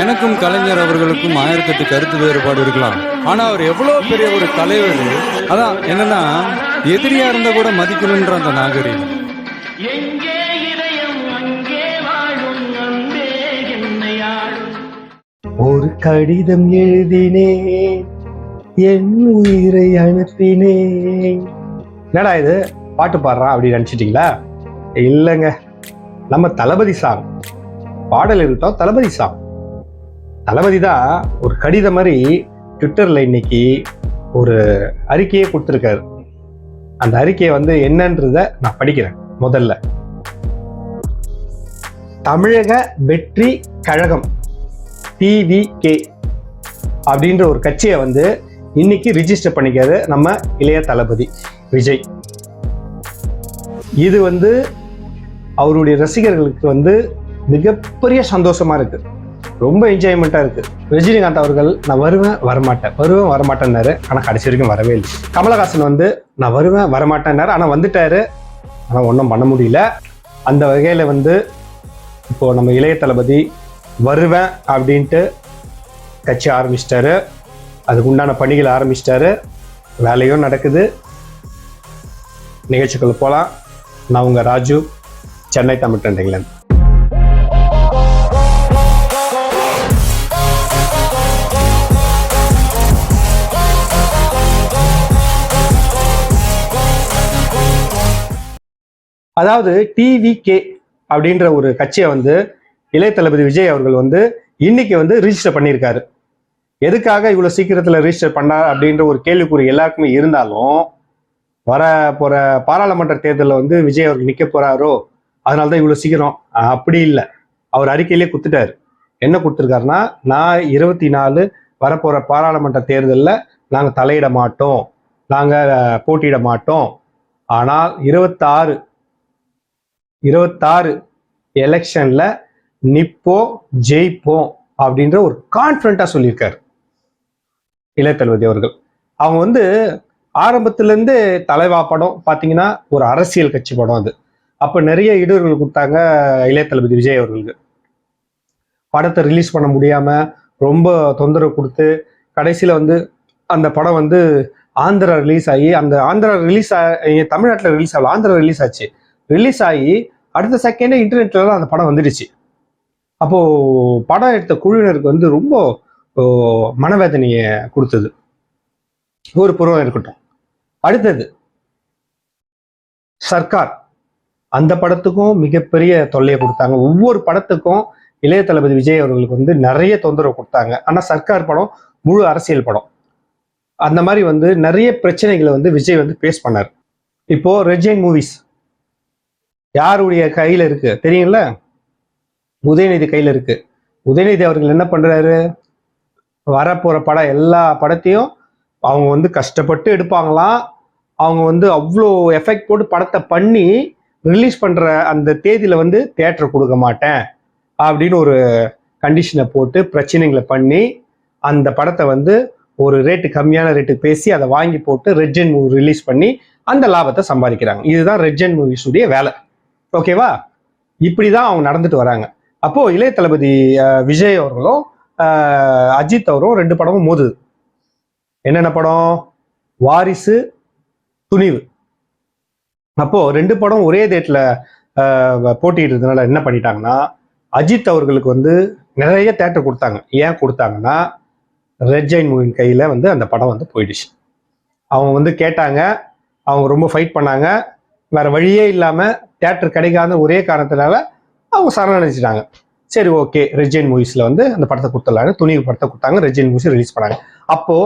எனக்கும் கலைஞர் அவர்களுக்கும் ஆயிரத்தெட்டு கருத்து வேறுபாடு இருக்கலாம். ஆனா அவர் எவ்வளவு பெரிய ஒரு தலைவர்? அதான் என்னன்னா எதிரியா இருந்தா கூட மதிக்கணுன்ற அந்த நாகரிகம். ஒரு கடிதம் எழுதினேன் என் உயிரை அனுப்பினேன். என்னடா இது? பாட்டு பாடுறான் அப்படின்னு நினைச்சிட்டீங்களா? இல்லைங்க. நம்ம தளபதி சாங் பாடல் இருக்கட்டும் தளபதி சாங் தளபதி தான் ஒரு கடிதம் மாதிரி ட்விட்டர்ல இன்னைக்கு ஒரு அறிக்கையை கொடுத்துருக்காரு. அந்த அறிக்கையை வந்து என்னன்றத நான் படிக்கிறேன் முதல்ல. தமிழக வெற்றி கழகம் டிவிகே அப்படின்ற ஒரு கட்சியை வந்து இன்னைக்கு ரிஜிஸ்டர் பண்ணிக்காரு நம்ம இளைய தளபதி விஜய். இது வந்து அவருடைய ரசிகர்களுக்கு வந்து மிகப்பெரிய சந்தோஷமா இருக்கு. ரொம்ப என்ஜாய்மெண்ட்டா இருக்கு. ரஜினிகாந்த் அவர்கள் நான் வருவேன் வரமாட்டேன். வருவேன் வரமாட்டேன்னாரு. ஆனா கடைசி வரைக்கும் வரவே இல்லை. கமலஹாசன் வந்து நான் வருவேன் வரமாட்டேன்னாரு. ஆனா வந்துட்டாரு. ஆனா ஒன்றும் பண்ண முடியல. அந்த வகையில வந்து இப்போ நம்ம இளைய தளபதி வருவேன் அப்படின்ட்டு கட்சி ஆரம்பிச்சிட்டாரு. அதுக்கு உண்டான பணிகள் ஆரம்பிச்சிட்டாரு. வேலையும் நடக்குது. நிகழ்ச்சிக்குள்ள போகலாம் நான் உங்கள் ராஜு சென்னை தமிழ் ட்ரெண்டிங்லேருந்து. அதாவது டிவிகே அப்படின்ற ஒரு கட்சியை வந்து இளைய தளபதி விஜய் அவர்கள் வந்து இன்னைக்கு வந்து ரிஜிஸ்டர் பண்ணியிருக்காரு. எதுக்காக இவ்வளவு சீக்கிரத்துல ரிஜிஸ்டர் பண்ணார் அப்படின்ற ஒரு கேள்விக்குறி எல்லாருக்குமே இருந்தாலும் வர போற பாராளுமன்ற தேர்தலில் வந்து விஜய் அவர்கள் நிக்க போறாரோ அதனால தான் இவ்வளவு சீக்கிரம். அப்படி இல்லை. அவர் அறிக்கையிலே கொடுத்துட்டாரு என்ன கொடுத்துருக்காருன்னா நான் இருபத்தி நாலு வரப்போற பாராளுமன்ற தேர்தலில் நாங்கள் தலையிட மாட்டோம். நாங்கள் போட்டியிட மாட்டோம். ஆனால் இருபத்தாறு இருபத்தாறு எலெக்ஷன்ல நிப்போம் ஜெயிப்போம் அப்படின்ற ஒரு கான்ஃபிடண்டா சொல்லியிருக்காரு. இளைய தளபதி அவர்கள். அவங்க வந்து ஆரம்பத்திலேருந்து தலைவா படம் பார்த்தீங்கன்னா ஒரு அரசியல் கட்சி படம் அது. அப்போ நிறைய இடர்கள் கொடுத்தாங்க இளைய தளபதி விஜய் அவர்களுக்கு. படத்தை ரிலீஸ் பண்ண முடியாமல் ரொம்ப தொந்தரவு கொடுத்து கடைசியில் வந்து அந்த படம் வந்து ஆந்திரா ரிலீஸ் ஆகி அந்த ஆந்திரா ரிலீஸ் தமிழ்நாட்டில் ரிலீஸ் ஆகல ஆந்திரா ரிலீஸ் ஆச்சு. ரிலீஸ் ஆகி அடுத்த செகண்டே இன்டர்நெட்ல தான் அந்த படம் வந்துடுச்சு. அப்போது படம் எடுத்த குழுவினருக்கு வந்து ரொம்ப ஓ, மனவேதனையை கொடுத்தது. ஒரு புறம் இருக்கட்டும். அடுத்தது சர்க்கார். அந்த படத்துக்கும் மிகப்பெரிய தொல்லையை கொடுத்தாங்க. ஒவ்வொரு படத்துக்கும் இளைய தளபதி விஜய் அவர்களுக்கு வந்து நிறைய தொந்தரவு கொடுத்தாங்க. ஆனால் சர்க்கார் படம் முழு அரசியல் படம். அந்த மாதிரி வந்து நிறைய பிரச்சனைகளை வந்து விஜய் வந்து பேஸ் பண்ணார். இப்போ ரெஜைன் மூவிஸ் யாருடைய கையில இருக்கு? தெரியுங்கள உதயநிதி கையில இருக்கு. உதயநிதி அவர்கள் என்ன பண்றாரு? வரப்போற படம் எல்லா படத்தையும் அவங்க வந்து கஷ்டப்பட்டு எடுப்பாங்களாம். அவங்க வந்து அவ்வளோ எஃபெக்ட் போட்டு படத்தை பண்ணி ரிலீஸ் பண்ற அந்த தேதியில வந்து தேட்டர் கொடுக்க மாட்டேன் அப்படின்னு ஒரு கண்டிஷனை போட்டு பிரச்சனைகளை பண்ணி அந்த படத்தை வந்து ஒரு ரேட்டு கம்மியான ரேட்டுக்கு பேசி அதை வாங்கி போட்டு ரெட்ஜென் மூவி ரிலீஸ் பண்ணி அந்த லாபத்தை சம்பாதிக்கிறாங்க. இதுதான் ரெட்ஜென் மூவிஸுடைய வேலை. ஓகேவா இப்படிதான் அவங்க நடந்துட்டு வராங்க. அப்போ இளைய தளபதி விஜய் அவர்களும் அஜித் அவரும் ரெண்டு படமும் மோதுது. என்னென்ன படம்? வாரிசு துணிவு. அப்போ ரெண்டு படம் ஒரே டேட்ல போட்டியிடுறதுனால என்ன பண்ணிட்டாங்கன்னா அஜித் அவர்களுக்கு வந்து நிறைய தேட்டர் கொடுத்தாங்க. ஏன் கொடுத்தாங்கன்னா ரெட் ஜெயின் மூவின் கையில வந்து அந்த படம் வந்து போயிடுச்சு. அவங்க வந்து கேட்டாங்க. அவங்க ரொம்ப ஃபைட் பண்ணாங்க. வேற வழியே இல்லாம தேட்டர் கிடைக்காத ஒரே காரணத்தினால அவங்க சரணடைச்சிட்டாங்க சரி ஓகே ரெஜின் மூவிஸ்ல வந்து அந்த படத்தை கொடுத்துடலான்னு துணிவு படத்தை கொடுத்தாங்க. ரெஜின் மூவிஸ் ரிலீஸ் பண்ணாங்க. அப்போ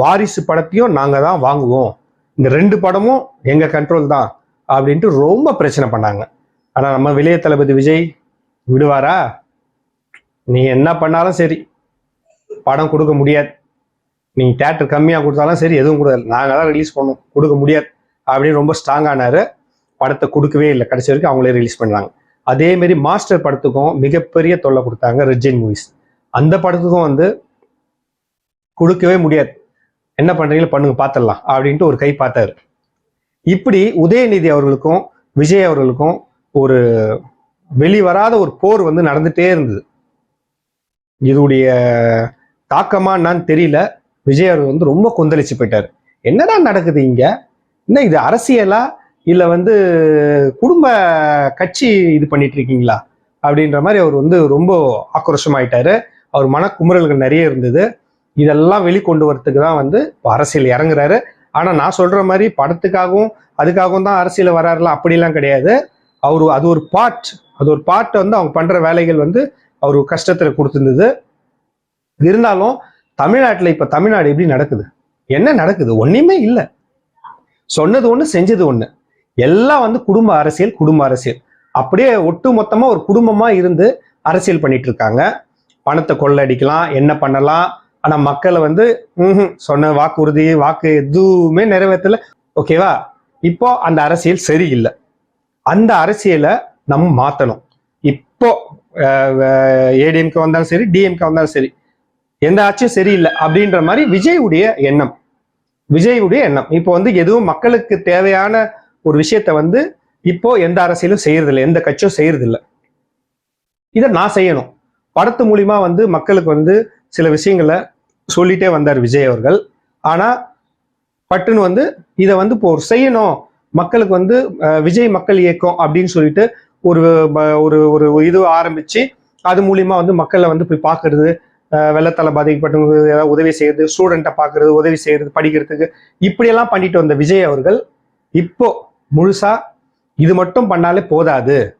வாரிசு படத்தையும் நாங்க தான் வாங்குவோம். இந்த ரெண்டு படமும் எங்க கண்ட்ரோல் தான் அப்படின்ட்டு ரொம்ப பிரச்சனை பண்ணாங்க. ஆனா நம்ம விளைய தளபதி விஜய் விடுவாரா? நீ என்ன பண்ணாலும் சரி படம் கொடுக்க முடியாது. நீ தேட்டர் கம்மியாக கொடுத்தாலும் சரி எதுவும் கொடுக்காது நாங்கள் தான் ரிலீஸ் பண்ணோம் கொடுக்க முடியாது. அப்படின்னு ரொம்ப ஸ்ட்ராங் ஆனாரு. படத்தை கொடுக்கவே இல்லை. கடைசி வரைக்கும் அவங்களே ரிலீஸ் பண்ணாங்க அதே மாதிரி மாஸ்டர் படத்துக்கும் மிகப்பெரிய தொல்லை கொடுத்தாங்க ரெஜின் மூவிஸ். அந்த படத்துக்கும் வந்து கொடுக்கவே முடியாது. என்ன பண்றீங்களோ பண்ணுங்க பார்த்துடலாம் அப்படின்ட்டு ஒரு கை பார்த்தாரு. இப்படி உதயநிதி அவர்களுக்கும் விஜய் அவர்களுக்கும் ஒரு வெளிவராத ஒரு போர் வந்து நடந்துட்டே இருந்தது. இதுடைய தாக்கமா என்னன்னு தெரியல. விஜய் அவர் வந்து ரொம்ப கொந்தளிச்சு போயிட்டார். என்னடா நடக்குது இங்க? என்ன இது அரசியலா? இல்ல வந்து குடும்ப கட்சி இது பண்ணிட்டு இருக்கீங்களா அப்படின்ற மாதிரி அவர் வந்து ரொம்ப ஆக்ரோஷமாயிட்டாரு. அவர் மனக்குமுறல்கள் நிறைய இருந்தது. இதெல்லாம் வெளிக்கொண்டு வரத்துக்கு தான் வந்து இப்போ அரசியல் இறங்குறாரு. ஆனா நான் சொல்ற மாதிரி படத்துக்காகவும் அதுக்காகவும் தான் அரசியல் வராருலாம் அப்படிலாம் கிடையாது. அவர் அது ஒரு பார்ட் அது ஒரு பார்ட் வந்து அவங்க பண்ற வேலைகள் வந்து அவர் கஷ்டத்துல கொடுத்துருந்தது. இருந்தாலும் தமிழ்நாட்டில் இப்ப தமிழ்நாடு எப்படி நடக்குது? என்ன நடக்குது? ஒன்றுமே இல்லை. சொன்னது ஒன்று செஞ்சது ஒன்று எல்லாம் வந்து குடும்ப அரசியல் குடும்ப அரசியல். அப்படியே ஒட்டு மொத்தமா ஒரு குடும்பமா இருந்து அரசியல் பண்ணிட்டு இருக்காங்க. பணத்தை கொள்ளடிக்கலாம் என்ன பண்ணலாம்? ஆனா மக்களை வந்து ம்ஹும், சொன்ன வாக்குறுதி வாக்கு எதுவுமே நிறைவேற்றல. ஓகேவா இப்போ அந்த அரசியல் சரியில்லை. அந்த அரசியலை நம்ம மாத்தணும். இப்போ ஏடிஎம்கே வந்தாலும் சரி டிஎம்கே வந்தாலும் சரி எந்த ஆட்சியும் சரியில்லை அப்படின்ற மாதிரி விஜய் உடைய எண்ணம். விஜய் உடைய எண்ணம். இப்போ வந்து எதுவும் மக்களுக்கு தேவையான ஒரு விஷயத்த வந்து இப்போ எந்த அரசியலும் செய்யறதில்லை எந்த கட்சியும் செய்யறதில்லை. இதை நான் செய்யணும். படத்து மூலிமா வந்து மக்களுக்கு வந்து சில விஷயங்களை சொல்லிட்டே வந்தார் விஜய் அவர்கள். ஆனால் பட்டுன்னு வந்து இதை வந்து இப்போ ஒரு செய்யணும். மக்களுக்கு வந்து விஜய் மக்கள் இயக்கம் அப்படின்னு சொல்லிட்டு ஒரு ப- ஒரு ஒரு இது ஆரம்பித்து அது மூலிமா வந்து மக்களை வந்து போய் பார்க்கறது வெள்ளத்தால் பாதிக்கப்பட்டவங்க ஏதாவது உதவி செய்யறது ஸ்டூடெண்ட்டை பார்க்கறது உதவி செய்யறது படிக்கிறதுக்கு இப்படியெல்லாம் பண்ணிட்டு வந்த விஜய் அவர்கள் இப்போ முழுசா இது மட்டும் பண்ணாலே போதாது.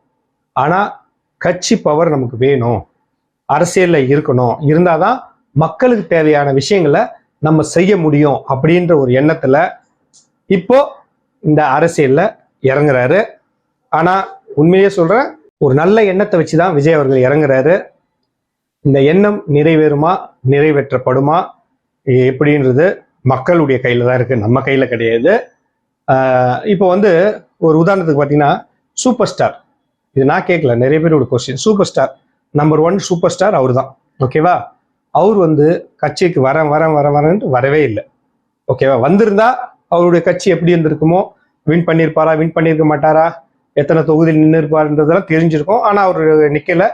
ஆனா கட்சி பவர் நமக்கு வேணும். அரசியல்ல இருக்கணும். இருந்தாதான் மக்களுக்கு தேவையான விஷயங்களை நம்ம செய்ய முடியும் அப்படின்ற ஒரு எண்ணத்துல இப்போ இந்த அரசியல்ல இறங்குறாரு. ஆனா உண்மையே சொல்றேன் ஒரு நல்ல எண்ணத்தை வச்சுதான் விஜய் அவர்கள் இறங்குறாரு. இந்த எண்ணம் நிறைவேறுமா நிறைவேற்றப்படுமா எப்படின்றது மக்களுடைய கையில தான் இருக்கு. நம்ம கையில கிடையாது. இப்போ வந்து ஒரு உதாரணத்துக்கு பார்த்தீங்கன்னா சூப்பர் ஸ்டார் இது நான் கேட்கல நிறைய பேரோட question super star number one super star அவர் தான் ஓகேவா அவர் வந்து கட்சிக்கு வரேன் வரேன் வரேன் வரேன்ட்டு வரவே இல்லை. ஓகேவா வந்திருந்தா அவருடைய கட்சி எப்படி இருந்திருக்குமோ? வின் பண்ணியிருப்பாரா? வின் பண்ணியிருக்க மாட்டாரா? எத்தனை தொகுதியில் நின்று இருப்பாருன்றதெல்லாம் தெரிஞ்சிருக்கும். ஆனால் அவர் நிக்கல.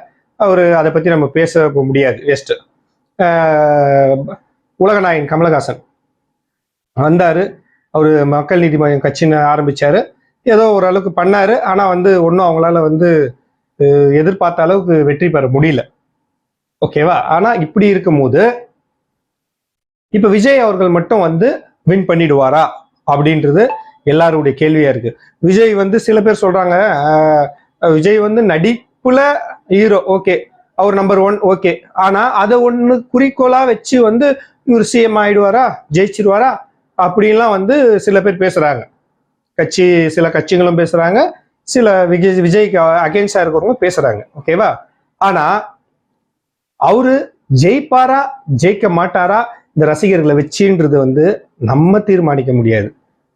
அவர் அதை பற்றி நம்ம பேச முடியாது வேஸ்ட்டு உலகநாயகன் கமலஹாசன். வந்தாரு. அவர் மக்கள் நீதி மையம் கட்சின்னு ஆரம்பித்தார் ஏதோ ஓரளவுக்கு பண்ணார். ஆனால் வந்து ஒன்றும் அவங்களால வந்து எதிர்பார்த்த அளவுக்கு வெற்றி பெற முடியல. ஓகேவா? ஆனால் இப்படி இருக்கும் போது இப்போ விஜய் அவர்கள் மட்டும் வந்து வின் பண்ணிடுவாரா? அப்படின்றது எல்லாருடைய கேள்வியா இருக்கு. விஜய் வந்து சில பேர் சொல்றாங்க விஜய் வந்து நடிப்புல ஹீரோ ஓகே. அவர் நம்பர் ஒன் ஓகே. ஆனா அதை ஒன்று குறிக்கோளா வச்சு வந்து இவர் சிஎம் ஆயிடுவாரா? ஜெயிச்சிருவாரா? அப்படின்லாம் வந்து சில பேர் பேசுறாங்க. கட்சி சில கட்சிகளும் பேசுறாங்க. சில விஜய் விஜய்க்கு அகேன்ஸ்டா இருக்கிறவங்க பேசுறாங்க. ஓகேவா ஆனா அவரு ஜெயிப்பாரா ஜெயிக்க மாட்டாரா இந்த ரசிகர்களை வச்சுன்றது வந்து நம்ம தீர்மானிக்க முடியாது.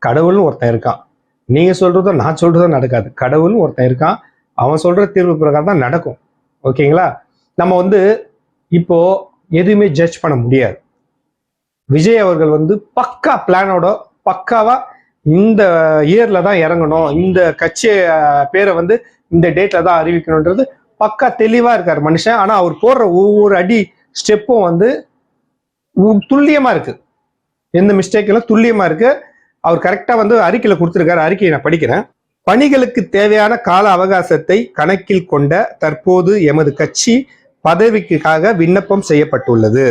கடவுள்னு ஒருத்தன் இருக்கான். நீங்க சொல்கிறதோ நான் சொல்கிறதோ நடக்காது. கடவுள்னு ஒருத்தன் இருக்கான். அவன் சொல்ற தீர்வு பிரகாரம் தான் நடக்கும். ஓகேங்களா நம்ம வந்து இப்போ எதுவுமே ஜட்ஜ் பண்ண முடியாது. விஜய் அவர்கள் வந்து பக்கா பிளானோட பக்காவா இந்த இயர்ல தான் இறங்கணும். இந்த கட்சி பேரை வந்து இந்த டேட்ல தான் அறிவிக்கணுன்றது பக்கா தெளிவா இருக்காரு மனுஷன். ஆனா அவர் போடுற ஒவ்வொரு அடி ஸ்டெப்பும் வந்து துல்லியமா இருக்கு. எந்த மிஸ்டேக் எல்லாம் துல்லியமா இருக்கு. அவர் கரெக்டா வந்து அறிக்கையில கொடுத்துருக்காரு. அறிக்கையை நான் படிக்கிறேன். பணிகளுக்கு தேவையான கால அவகாசத்தை கணக்கில் கொண்ட தற்போது எமது கட்சி பதவிக்காக விண்ணப்பம் செய்யப்பட்டுள்ளது.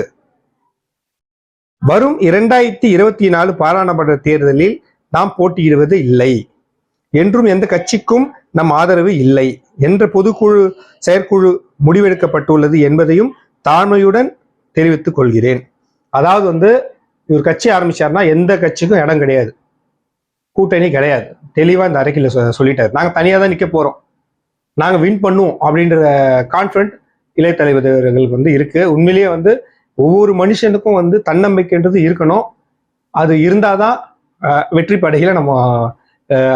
வரும் இரண்டாயிரத்தி இருபத்தி நாலு பாராளுமன்ற தேர்தலில் நாம் போட்டியிடுவது இல்லை. என்றும் எந்த கட்சிக்கும் நம் ஆதரவு இல்லை. என்ற பொதுக்குழு செயற்குழு முடிவெடுக்கப்பட்டுள்ளது என்பதையும் தாழ்மையுடன் தெரிவித்துக் கொள்கிறேன். அதாவது வந்து இவர் கட்சி ஆரம்பிச்சாருன்னா எந்த கட்சிக்கும் இடம் கிடையாது. கூட்டணி கிடையாது. தெளிவா இந்த அறிக்கையில சொல்லிட்டாரு. நாங்க தனியா தான் நிக்க போறோம். நாங்க வின் பண்ணுவோம் அப்படின்ற கான்பிடன்ட் இளைய தலைவர்கள் வந்து இருக்கு. உண்மையிலேயே வந்து ஒவ்வொரு மனுஷனுக்கும் வந்து தன்னம்பிக்கைன்றது இருக்கணும். அது இருந்தாதான் வெற்றி படைகளை நம்ம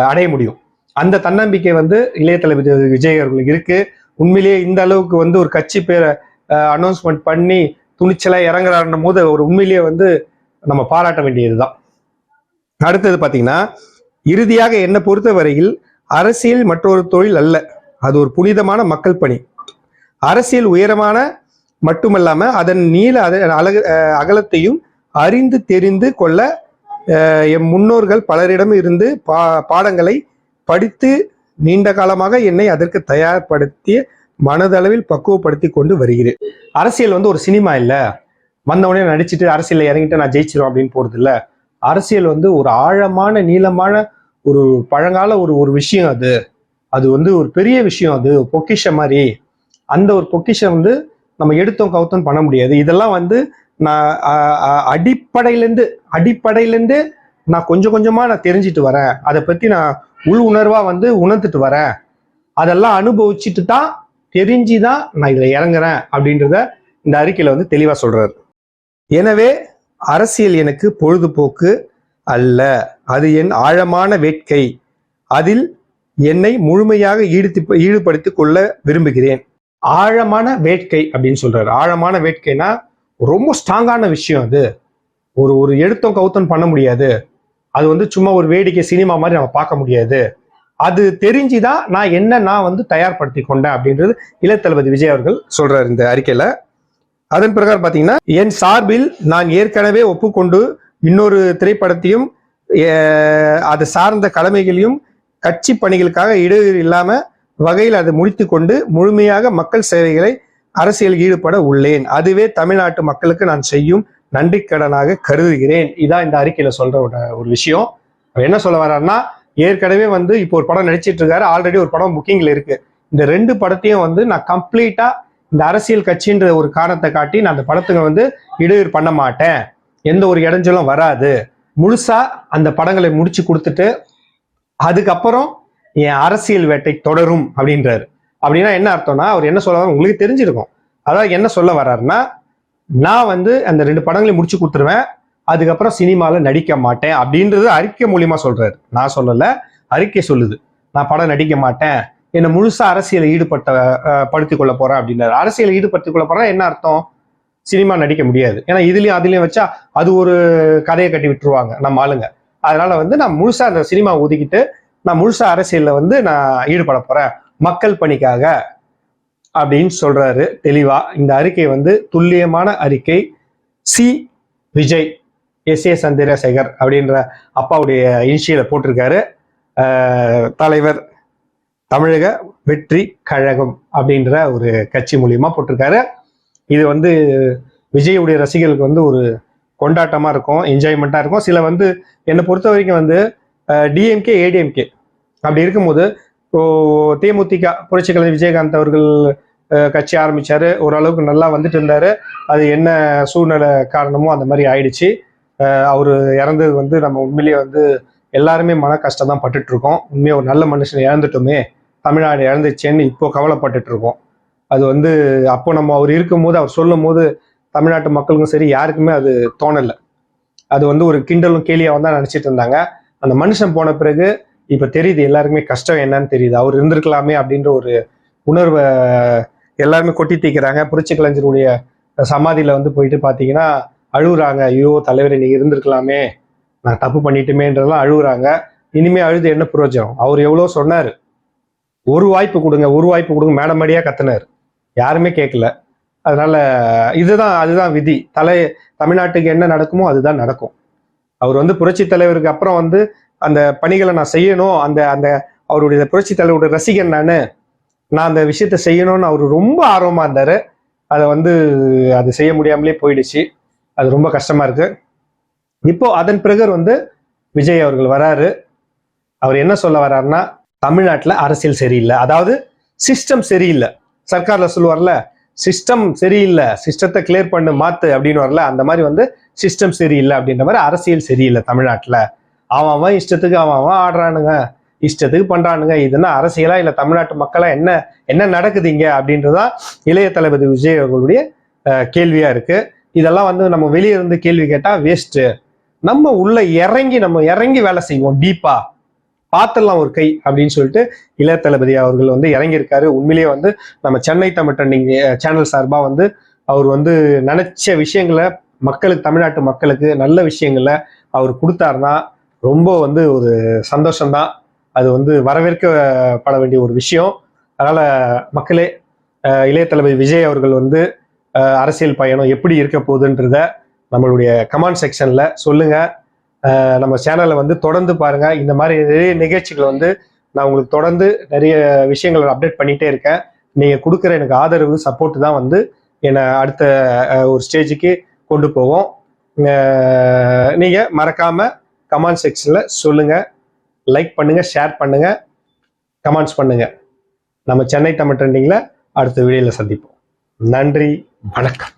அடைய முடியும். அந்த தன்னம்பிக்கை வந்து இளைய தளபதி விஜய் அவர்களுக்கு இருக்கு. உண்மையிலேயே இந்த அளவுக்கு வந்து ஒரு கட்சி பேரை அனௌன்ஸ்மெண்ட் பண்ணி துணிச்சலாக இறங்குறாருன்னும் போது ஒரு உண்மையிலேயே வந்து நம்ம பாராட்ட வேண்டியதுதான். அடுத்தது பார்த்தீங்கன்னா இறுதியாக என்னை பொறுத்தவரையில் அரசியல் மற்றொரு தொழில் அல்ல. அது ஒரு புனிதமான மக்கள் பணி. அரசியல் உயரமான மட்டுமல்லாமல் அதன் நீள அத- அழகு அகலத்தையும் அறிந்து தெரிந்து கொள்ள எம் முன்னோர்கள் பலரிடம் இருந்து பா பாடங்களை படித்து நீண்ட காலமாக என்னை அதற்கு தயார்படுத்திய மனதளவில் பக்குவப்படுத்தி கொண்டு வருகிறேன். அரசியல் வந்து ஒரு சினிமா இல்லை. வந்தவொடனே நடிச்சுட்டு அரசியலில் இறங்கிட்டு நான் ஜெயிச்சிடும் அப்படின்னு போகிறது அரசியல் வந்து ஒரு ஆழமான நீளமான ஒரு பழங்கால ஒரு ஒரு விஷயம் அது. அது வந்து ஒரு பெரிய விஷயம் அது. பொக்கிஷம் மாதிரி. அந்த ஒரு பொக்கிஷம் வந்து நம்ம எடுத்தோம் கவுத்தோம் பண்ண முடியாது. இதெல்லாம் வந்து நான் அடிப்படையிலேருந்து அடிப்படையிலேருந்து நான் கொஞ்சம் கொஞ்சமாக நான் தெரிஞ்சுட்டு வரேன். அதை பற்றி நான் உள் உணர்வாக வந்து உணர்ந்துட்டு வரேன். அதெல்லாம் அனுபவிச்சுட்டு தான் தெரிஞ்சு தான் நான் இதில் இறங்குறேன் அப்படின்றத இந்த அறிக்கையில் வந்து தெளிவாக சொல்கிறார் எனவே அரசியல் எனக்கு பொழுதுபோக்கு அல்ல. அது என் ஆழமான வேட்கை. அதில் என்னை முழுமையாக ஈடுத்தி ஈடுபடுத்திக் கொள்ள விரும்புகிறேன். ஆழமான வேட்கை அப்படின்னு சொல்றாரு. ஆழமான வேட்கைனா ரொம்ப ஸ்ட்ராங்கான விஷயம் அது. ஒரு ஒரு எடுத்தோம் கவுத்தம் பண்ண முடியாது. அது வந்து சும்மா ஒரு வேடிக்கை சினிமா மாதிரி நம்ம பார்க்க முடியாது. அது தெரிஞ்சுதான் நான் என்ன நான் வந்து தயார்படுத்தி கொண்டேன் அப்படின்றது இளத்தளபதி விஜய் அவர்கள் சொல்றாரு இந்த அறிக்கையில. அதன் பிரகாரம் பாத்தீங்கன்னா என் சார்பில் நான் ஏற்கனவே ஒப்புக்கொண்டு இன்னொரு திரைப்படத்தையும் அது சார்ந்த கடமைகளையும் கட்சி பணிகளுக்காக இடையூறு இல்லாமல் வகையில் அதை முடித்து கொண்டு முழுமையாக மக்கள் சேவைகளை அரசியலில் ஈடுபட உள்ளேன். அதுவே தமிழ்நாட்டு மக்களுக்கு நான் செய்யும் நன்றி கடனாக கருதுகிறேன். இதான் இந்த அறிக்கையில சொல்ற ஒரு விஷயம். என்ன சொல்ல வர்றாருன்னா ஏற்கனவே வந்து இப்போ ஒரு படம் நடிச்சிட்டு இருக்காரு. ஆல்ரெடி ஒரு படம் புக்கிங்ல இருக்கு. இந்த ரெண்டு படத்தையும் வந்து நான் கம்ப்ளீட்டா இந்த அரசியல் கட்சின்ற ஒரு காரணத்தை காட்டி நான் அந்த படத்துங்க வந்து இடையூறு பண்ண மாட்டேன். எந்த ஒரு இடைஞ்சலும் வராது. முழுசா அந்த படங்களை முடிச்சு கொடுத்துட்டு அதுக்கப்புறம் என் அரசியல் வேட்டை தொடரும் அப்படின்றாரு. அப்படின்னா என்ன அர்த்தம்னா அவர் என்ன சொல்ல உங்களுக்கு தெரிஞ்சிருக்கும். அதாவது என்ன சொல்ல வர்றாருன்னா நான் வந்து அந்த ரெண்டு படங்களையும் முடிச்சு கொடுத்துருவேன் அதுக்கப்புறம் சினிமாவில் நடிக்க மாட்டேன் அப்படின்றது அறிக்கை மூலியமா சொல்றாரு. நான் சொல்லல அறிக்கை சொல்லுது. நான் படம் நடிக்க மாட்டேன் என்னை முழுசா அரசியலை ஈடுபட்ட படுத்திக் கொள்ள போறேன் அப்படின்றாரு அரசியலை ஈடுபடுத்திக் கொள்ள போறேன் என்ன அர்த்தம்? சினிமா நடிக்க முடியாது. ஏன்னா இதுலயும் அதுலயும் வச்சா அது ஒரு கதையை கட்டி விட்டுருவாங்க நம்ம ஆளுங்க. அதனால வந்து நான் முழுசா அந்த சினிமா ஒதுக்கிட்டு நான் முழுசா அரசியல்ல வந்து நான் ஈடுபட போறேன். மக்கள் பணிக்காக அப்படின்னு சொல்றாரு தெளிவா. இந்த அறிக்கை வந்து துல்லியமான அறிக்கை. C. Vijay S. A. Chandrasekhar அப்படின்ற அப்பாவுடைய இனிஷியலை போட்டிருக்காரு. தலைவர் தமிழக வெற்றி கழகம் அப்படின்ற ஒரு கட்சி மூலியமா போட்டிருக்காரு. இது வந்து விஜயுடைய ரசிகர்களுக்கு வந்து ஒரு கொண்டாட்டமா இருக்கும் என்ஜாய்மெண்ட்டா இருக்கும். சில வந்து என்னை பொறுத்த வரைக்கும் வந்து டிஎம்கே ஏடிஎம்கே அப்படி இருக்கும்போது இப்போ தேமுதிக புரட்சிக்கலைஞர் விஜயகாந்த் அவர்கள் கட்சி ஆரம்பிச்சாரு. ஓரளவுக்கு நல்லா வந்துட்டு இருந்தாரு. அது என்ன சூழ்நிலை காரணமோ அந்த மாதிரி ஆயிடுச்சு. அவர் இறந்தது வந்து நம்ம உண்மையிலேயே வந்து எல்லாருமே மன கஷ்டம் தான் பட்டுட்டு இருக்கோம் உண்மையாக ஒரு நல்ல மனுஷன் இழந்துட்டோமே. தமிழ்நாடு இழந்துச்சேன்னு இப்போ கவலைப்பட்டுட்டு இருக்கோம் அது வந்து அப்போ நம்ம அவர் இருக்கும்போது அவர் சொல்லும் போது தமிழ்நாட்டு மக்களுக்கும் சரி யாருக்குமே அது தோணலை. அது வந்து ஒரு கிண்டலும் கேலியாகவும் தான் நினச்சிட்டு இருந்தாங்க அந்த மனுஷன் போன பிறகு இப்போ தெரியுது எல்லாருக்குமே கஷ்டம் என்னன்னு தெரியுது. அவர் இருந்திருக்கலாமே அப்படின்ற ஒரு உணர்வை எல்லாருமே கொட்டி தீக்கிறாங்க. புரட்சி கலைஞருடைய சமாதியில் வந்து போயிட்டு பார்த்தீங்கன்னா அழுகுறாங்க. ஐயோ தலைவரை நீங்கள் இருந்திருக்கலாமே. நான் தப்பு பண்ணிட்டுமேன்றதெல்லாம் அழுகுறாங்க. இனிமே அழுது என்ன பிரயோஜனம் அவர் எவ்வளோ சொன்னார்? ஒரு வாய்ப்பு கொடுங்க ஒரு வாய்ப்பு கொடுங்க மேடமடியாக கத்துனாரு. யாருமே கேட்கல அதனால இதுதான் அதுதான் விதி. தலை தமிழ்நாட்டுக்கு என்ன நடக்குமோ அதுதான் நடக்கும். அவர் வந்து புரட்சி தலைவருக்கு அப்புறம் வந்து அந்த பணிகளை நான் செய்யணும் அந்த அந்த அவருடைய புரட்சி தலைவருடைய ரசிகன் நான் நான் அந்த விஷயத்த செய்யணும்னு அவர் ரொம்ப ஆர்வமாக இருந்தார். அதை வந்து அது செய்ய முடியாமலே போயிடுச்சு. அது ரொம்ப கஷ்டமாக இருக்கு. இப்போ அதன் பிறகு வந்து விஜய் அவர்கள் வராரு. அவர் என்ன சொல்ல வர்றாருன்னா தமிழ்நாட்டில் அரசியல் சரியில்லை. அதாவது சிஸ்டம் சரியில்லை. சர்க்காரில் சொல்லுவார்ல சிஸ்டம் சரியில்லை சிஸ்டத்தை கிளியர் பண்ணு மாத்து அப்படின்னு வரல. அந்த மாதிரி வந்து சிஸ்டம் சரியில்லை அப்படின்ற மாதிரி அரசியல் சரியில்லை தமிழ்நாட்டில். அவன் அவன் இஷ்டத்துக்கு அவன் அவன் ஆடுறானுங்க. இஷ்டத்துக்கு பண்றானுங்க. இதுனா அரசியலா இல்லை தமிழ்நாட்டு மக்களா? என்ன என்ன நடக்குதுங்க அப்படின்றதான் இளைய தளபதி விஜய் அவர்களுடைய கேள்வியா இருக்கு. இதெல்லாம் வந்து நம்ம வெளியே இருந்து கேள்வி கேட்டா வேஸ்ட் நம்ம உள்ள இறங்கி நம்ம இறங்கி வேலை செய்வோம் டீப்பா பார்த்துடலாம் ஒரு கை அப்படின்னு சொல்லிட்டு இளைய தளபதி அவர்கள் வந்து இறங்கியிருக்காரு. உண்மையிலேயே வந்து நம்ம சென்னை தமிழ் ட்ரெண்டிங் சேனல் சார்பாக வந்து அவர் வந்து நினைச்ச விஷயங்களை மக்களுக்கு தமிழ்நாட்டு மக்களுக்கு நல்ல விஷயங்களை அவர் கொடுத்தாருன்னா ரொம்ப வந்து ஒரு சந்தோஷம்தான். அது வந்து வரவேற்கப்பட வேண்டிய ஒரு விஷயம். அதனால் மக்களே இளைய தளபதி விஜய் அவர்கள் வந்து அரசியல் பயணம் எப்படி இருக்க போகுதுன்றத நம்மளுடைய கமெண்ட் செக்ஷனில் சொல்லுங்கள் நம்ம சேனலை வந்து தொடர்ந்து பாருங்கள் இந்த மாதிரி நிறைய நிகழ்ச்சிகளை வந்து நான் உங்களுக்கு தொடர்ந்து நிறைய விஷயங்களை அப்டேட் பண்ணிகிட்டே இருக்கேன். நீங்கள் கொடுக்குற எனக்கு ஆதரவு சப்போர்ட் தான் வந்து என்னை அடுத்த ஒரு ஸ்டேஜுக்கு கொண்டு போவோம் நீங்கள் மறக்காமல் கமெண்ட் செக்ஷனில் சொல்லுங்கள் லைக் பண்ணுங்கள் ஷேர் பண்ணுங்கள் கமெண்ட்ஸ் பண்ணுங்கள் நம்ம சென்னை தமிழ் ட்ரெண்டிங்கில் அடுத்த வீடியோவில் சந்திப்போம். நன்றி வணக்கம்.